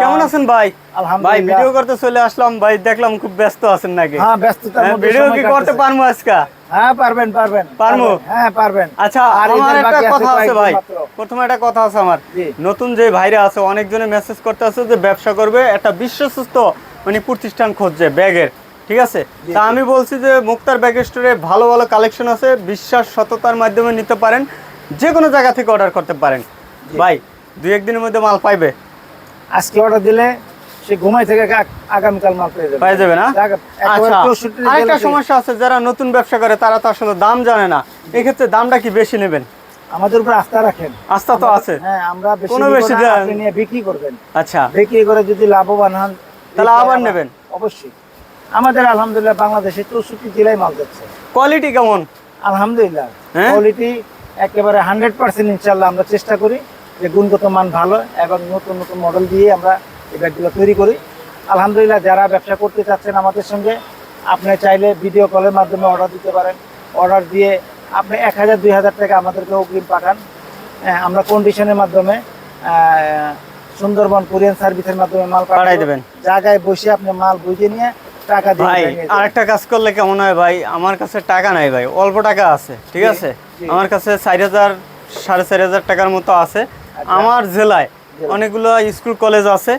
কেমন আছেন ভাই? ভাই ভিডিও করতে চলে আসলাম। ভাই দেখলাম খুব ব্যস্ত আছেন নাকি? হ্যাঁ ব্যস্ততার হ্যাঁ, মধ্যে ভিডিও কি করতে আজকে? হ্যাঁ পারবেন পারবেন। পারব? হ্যাঁ পারবেন। আচ্ছা আমার একটা কথা আছে ভাই। প্রথমে একটা কথা আছে আমার। নতুন যে ভাইরা আছে অনেকজনে মেসেজ করতে আছে যে ব্যবসা করবে একটা বিশ্বস্ত মানে প্রতিষ্ঠান খুঁজছে ব্যাগের ঠিক আছে? তা আমি বলছি যে মুক্তার ব্যাগ স্টোরে ভালো ভালো কালেকশন আছে বিশ্বাস সততার মাধ্যমে নিতে পারেন যে কোনো জায়গা থেকে অর্ডার করতে পারেন। ভাই দুই একদিনের মধ্যে মাল পাইবে। আজকে অর্ডার দিলে সে ঘুমাই থেকে আগামীকাল মাল পেয়ে যাবে। পাই যাবে না? আচ্ছা। 64 আরেকটা সমস্যা আছে যারা নতুন ব্যবসা করে তারা তো আসলে দাম জানে না। এক্ষেত্রে দামটা কি বেশি নেবেন? আমাদের উপর আস্থা রাখেন। আস্থা তো আছে। হ্যাঁ আমরা বেশি কোনো বেশি নিয়ে বিক্রি করবেন। আচ্ছা। বিক্রি করে যদি লাভবান হন তাহলে আবার আবার- নেবেন? অবশ্যই। আমাদের আলহামদুলিল্লাহ বাংলাদেশে চৌষট্টি জেলায় মাল যাচ্ছে। কোয়ালিটি কেমন? আলহামদুলিল্লাহ। হ্যাঁ? কোয়ালিটি একেবারে হান্ড্রেড পার্সেন্ট ইনশাল্লাহ আমরা চেষ্টা করি। যে গুণগত মান ভালো এবং নতুন নতুন মডেল দিয়ে আমরা এই ব্যাগগুলো তৈরি করি। আলহামদুলিল্লাহ যারা ব্যবসা করতে চাচ্ছেন আমাদের সঙ্গে আপনি চাইলে ভিডিও কলের মাধ্যমে অর্ডার দিতে পারেন। অর্ডার দিয়ে আপনি এক হাজার দুই হাজার টাকা আমাদেরকে অগ্রিম পাঠান। হ্যাঁ, আমরা কন্ডিশনের মাধ্যমে সুন্দরবন কোরিয়ান সার্ভিসের মাধ্যমে মাল পাঠাই দেবেন। জায়গায় বসে আপনি মাল বুঝে নিয়ে টাকা দিয়ে ভাই আরেকটা কাজ করলে কেমন হয় ভাই? আমার কাছে টাকা নাই ভাই অল্প টাকা আছে ঠিক আছে? আমার কাছে চার হাজার সাড়ে চার হাজার টাকার মতো আছে। আমার জেলায়। অনেকগুলো স্কুল কলেজ আছে।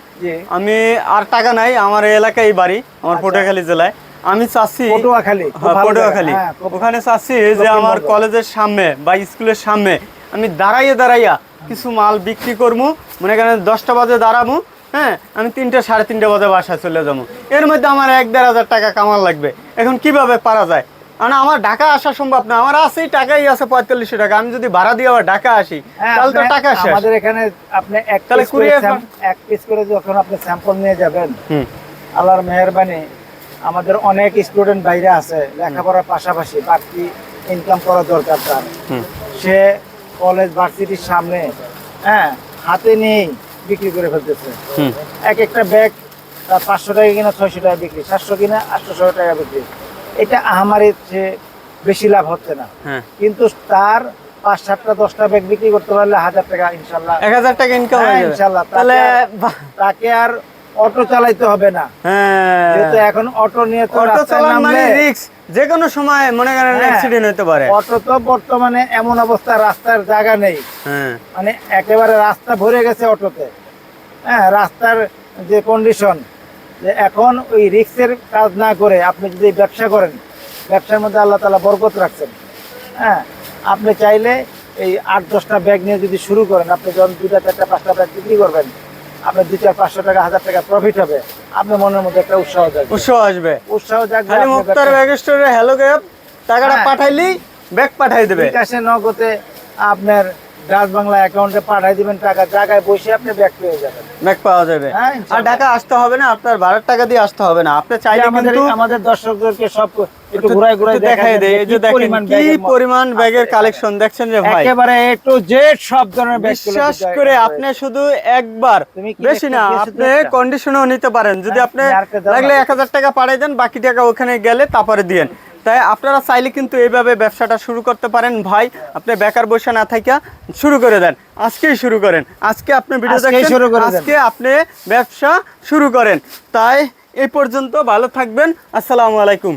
আমি আর টাকা নাই আমার এলাকায় বাড়ি আমার আচ্ছা। পটুয়াখালী জেলায়। আমি চাচ্ছি পটুয়াখালী হ্যাঁ। পটুয়াখালী। হ্যাঁ, ওখানে চাচ্ছি যে আমার কলেজের সামনে বা স্কুলের সামনে আমি দাঁড়াইয়া দাঁড়াইয়া কিছু মাল বিক্রি করব মনে করেন দশটা বাজে দাঁড়াবো হ্যাঁ আমি তিনটে সাড়ে তিনটে বাজে বাসায় চলে যাব এর মধ্যে আমার এক দেড় হাজার টাকা কামাল লাগবে। এখন কীভাবে পারা যায়? কারণ আমার ঢাকা আসা সম্ভব না। আমার আছেই টাকাই আছে পঁয়তাল্লিশশো টাকা। আমি যদি ভাড়া দিয়ে আবার ঢাকা আসি হ্যাঁ, তাহলে তো টাকা শেষ। আমাদের এখানে আপনি এক তাহলে স্যাম- এক পিস করে যখন আপনি স্যাম্পল নিয়ে যাবেন আল্লাহর মেহরবানি আমাদের অনেক স্টুডেন্ট বাইরে আছে লেখাপড়ার পাশাপাশি বাড়তি ইনকাম করা দরকার তার। সে কলেজ ভার্সিটির সামনে হ্যাঁ হাতে নিয়েই বিক্রি করে ফেলতেছে। এক একটা ব্যাগ পাঁচশো টাকা কিনা ছয়শো টাকা বিক্রি সাতশো কিনা আটশো টাকা বিক্রি। এটা আহামারির চেয়ে বেশি লাভ হচ্ছে না। হ্যাঁ। কিন্তু তার পাঁচ সাতটা দশটা ব্যাগ বিক্রি করতে পারলে হাজার টাকা ইনশাল্লাহ। এক হাজার টাকা ইনকাম হ্যাঁ, ইনশাল্লাহ। তাহলে তাকে আর অটো চালাইতে হবে না। হ্যাঁ। যেহেতু এখন অটো নিয়ে তো অটো চালান মানে রিক্স যে কোনো সময় মনে করেন। অ্যাক্সিডেন্ট হতে পারে। অটো তো বর্তমানে এমন অবস্থা রাস্তার জায়গা নেই। মানে একেবারে রাস্তা ভরে গেছে অটোতে। হ্যাঁ রাস্তার যে কন্ডিশন এখন ওই রিক্সের কাজ না করে আপনি যদি ব্যবসা করেন ব্যবসার মধ্যে আল্লাহ তালা বরকত রাখছেন। হ্যাঁ আপনি চাইলে এই আট দশটা ব্যাগ নিয়ে যদি শুরু করেন আপনি যখন দুটা চারটা পাঁচটা ব্যাগ বিক্রি করবেন আপনার দু চার পাঁচশো টাকা হাজার টাকা প্রফিট হবে। আপনার মনের মধ্যে একটা উৎসাহ জাগবে। উৎসাহ আসবে। উৎসাহ জাগবে খালি মুক্তার ব্যাগ স্টোরে হ্যালো গ্যাপ টাকাটা হ্যাঁ। পাঠাইলেই ব্যাগ পাঠাই দেবে। বিকাশে নগদে আপনার ডাচ বাংলা অ্যাকাউন্টে পাঠাই দিবেন টাকা জায়গায় বসে আপনি ব্যাগ পেয়ে যাবেন। ব্যাগ পাওয়া যাবে। হ্যাঁ, আর। ঢাকা আসতে হবে না আপনার ভাড়ার টাকা দিয়ে আসতে হবে না। আপনি চাইলে আমাদের আমাদের দর্শকদেরকে সব একটু দেখাই দেয় এই যে দেখেন কি পরিমাণ ব্যাগের কালেকশন দেখছেন যে ভাই? একেবারে জেড সব ধরনের ব্যাগ বিশ্বাস করে আপনি শুধু একবার। বেশি না আপনি? কন্ডিশনও নিতে পারেন। যদি হ্যাঁ, আপনি লাগলে না। এক হাজার টাকা পাঠাই দেন বাকি টাকা ওখানে গেলে তারপরে দিয়েন। তাই আপনারা চাইলে কিন্তু এইভাবে ব্যবসাটা শুরু করতে পারেন। ভাই আপনি বেকার বসে না থাকা শুরু করে দেন। আজকেই শুরু করেন। আজকে আপনি ভিডিও শুরু করেন আজকে আপনি ব্যবসা শুরু করেন। তাই এই পর্যন্ত ভালো থাকবেন। আসসালামু আলাইকুম।